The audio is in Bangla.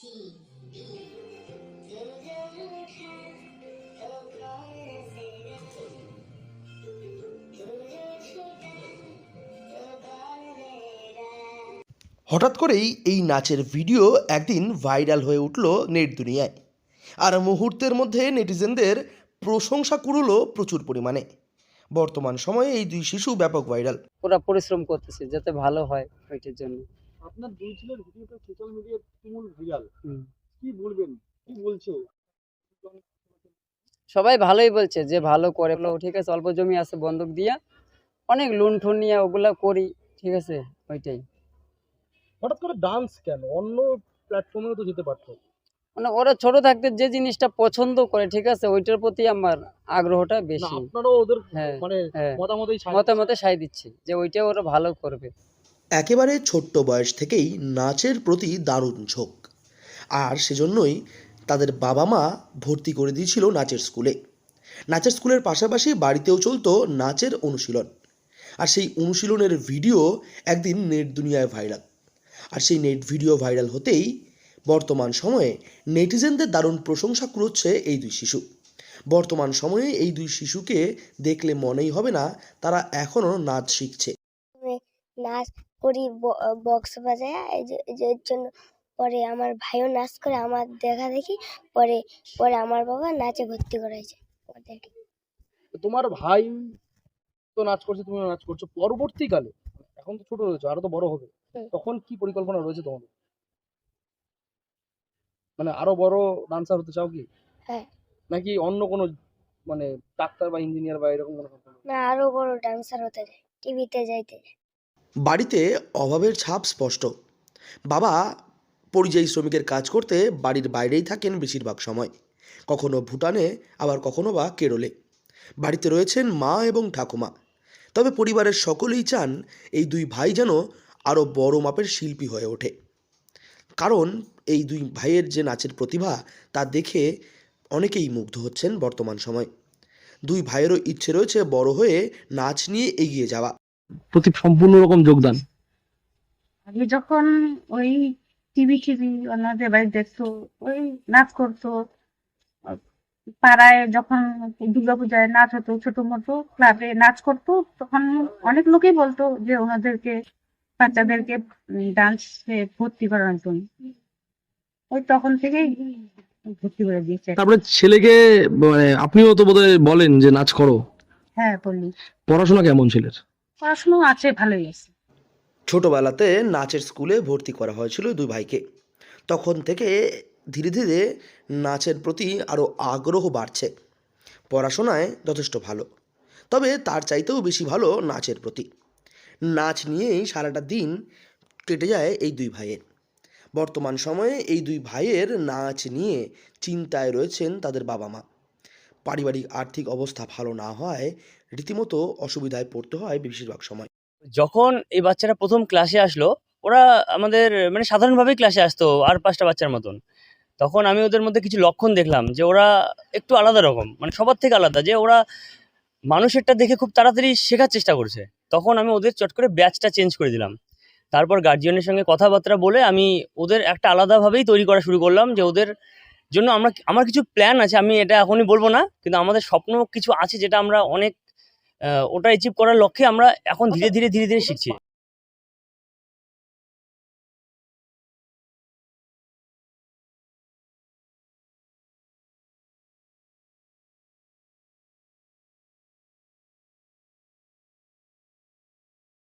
হঠাৎ করেই এই নাচের ভিডিও একদিন ভাইরাল হয়ে উঠল নেট দুনিয়ায়। আর মুহূর্তের মধ্যে নেটিজেনদের প্রশংসা কুড়লো প্রচুর পরিমাণে। বর্তমান সময়ে এই দুই শিশু ব্যাপক ভাইরাল। ওরা পরিশ্রম করতেছে যাতে ভালো হয় ওইটার জন্য। আপনার দুই ছেলের ভিডিওটা সোশ্যাল মিডিয়ায় তুমুল ভাইরাল কি বলবেন? কি বলছে? সবাই ভালোই বলছে যে ভালো করে বলল, ঠিক আছে অল্প জমি আছে বন্ধক দিয়া অনেক লোন ঠুন নিয়ে ওগুলা করি ঠিক আছে ওইটাই। হঠাৎ করে ডান্স কেন? অন্য প্ল্যাটফর্মেও তো যেতে পারতো। মানে ওরা ছোট থাকতে যে জিনিসটা পছন্দ করে ঠিক আছে ওইটার প্রতি আমার আগ্রহটা বেশি। আপনারাও ওদের হ্যাঁ মানে হ্যাঁ মতামতেই সায় মতামতে সাই দিচ্ছি যে ওইটা ওরা ভালো করবে। একেবারে ছোট্ট বয়স থেকেই নাচের প্রতি দারুণ ঝোঁক। আর সেজন্যই তাদের বাবা মা ভর্তি করে দিয়েছিল নাচের স্কুলে। নাচের স্কুলের পাশাপাশি বাড়িতেও চলতো নাচের অনুশীলন। আর সেই অনুশীলনের ভিডিও একদিন নেট দুনিয়ায় ভাইরাল। আর সেই নেট ভিডিও ভাইরাল হতেই বর্তমান সময়ে নেটিজেনদের দারুণ প্রশংসা কুড়োচ্ছে এই দুই শিশু। বর্তমান সময়ে এই দুই শিশুকে দেখলে মনেই হবে না তারা এখনও নাচ শিখছে। নাচ করি বক্স বাজায় এর জন্য পরে আমার ভাইও নাচ করে আমার দেখা দেখি পরে পরে আমার বাবা নাচে ভর্তি করাইছে ওদেরকে তোমার ভাই তো নাচ করছে তুমি নাচ করছ পরবর্তীকালে এখন তো ছোট রয়েছে আরও তো বড় হবে তখন কি পরিকল্পনা রয়েছে তোমাদের মানে আরও বড় ডান্সার হতে চাও কি হ্যাঁ। নাকি অন্য কোনো মানে ডাক্তার বা ইঞ্জিনিয়ার বা এরকম কোনো? না আরও বড় ডান্সার হতে যায় টিভিতে যাইতে যায়। বাড়িতে অভাবের ছাপ স্পষ্ট। বাবা পরিযায়ী শ্রমিকের কাজ করতে বাড়ির বাইরেই থাকেন বেশিরভাগ সময়। কখনো ভুটানে, আবার কখনো বা কেরলে। বাড়িতে রয়েছেন মা এবং ঠাকুমা। তবে পরিবারের সকলেই চান এই দুই ভাই যেন আরও বড় মাপের শিল্পী হয়ে ওঠে। কারণ এই দুই ভাইয়ের যে নাচের প্রতিভা, তা দেখে অনেকেই মুগ্ধ হচ্ছেন বর্তমান সময়। দুই ভাইয়েরও ইচ্ছে রয়েছে বড় হয়ে নাচ নিয়ে এগিয়ে যাওয়া। প্রতি সম্পূর্ণ রকম যোগদান। আগে যখন ওই টিভি টিভি ওনাদের বাড়ি দেখতো ওই নাচ করতো পাড়ায় যখন দুর্গাপূজায় নাচ হতো ছোট মোটো ক্লাবে নাচ করতো তখন অনেক লোকেই বলতো যে ওনাদেরকে বাচ্চাদেরকে ডান্সে ভর্তি করার জন্য। ওই তখন থেকেই ভর্তি করে দিয়েছে। তারপরে ছেলেকে মানে আপনিও তো বোধহয় বলেন যে নাচ করো। হ্যাঁ বললি পড়াশোনা কেমন ছেলের? পড়াশুনো আছে, ভালোই আছে। ছোটবেলাতে নাচের স্কুলে ভর্তি করা হয়েছিল দুই ভাইকে। তখন থেকে ধীরে ধীরে নাচের প্রতি আরও আগ্রহ বাড়ছে। পড়াশোনায় যথেষ্ট ভালো। তবে তার চাইতেও বেশি ভালো নাচের প্রতি। নাচ নিয়েই সারাটা দিন কেটে যায় এই দুই ভাইয়ের। বর্তমান সময়ে এই দুই ভাইয়ের নাচ নিয়ে চিন্তায় রয়েছেন তাদের বাবা মা পারিবারিক আর্থিক অবস্থা ভালো না হয় রীতিমতো অসুবিধায় পড়তে হয় বেশিরভাগ সময়। যখন এই বাচ্চারা প্রথম ক্লাসে আসলো, ওরা আমাদের মানে সাধারণভাবেই ক্লাসে আসতো আর পাঁচটা বাচ্চার মতন। তখন আমি ওদের মধ্যে কিছু লক্ষণ দেখলাম যে ওরা একটু আলাদা রকম মানে সবার থেকে আলাদা, যে ওরা মানুষেরটা দেখে খুব তাড়াতাড়ি শেখার চেষ্টা করছে। তখন আমি ওদের চট করে ব্যাচটা চেঞ্জ করে দিলাম। তারপর গার্জিয়ানের সঙ্গে কথাবার্তা বলে আমি ওদের একটা আলাদাভাবেই তৈরি করা শুরু করলাম যে ওদের জন্য আমরা আমার কিছু প্ল্যান আছে, আমি এটা এখনই বলব না, কিন্তু আমাদের স্বপ্ন কিছু আছে যেটা আমরা অনেক ওটা অ্যাচিভ করার লক্ষ্যে আমরা এখন ধীরে ধীরে ধীরে ধীরে শিখছি।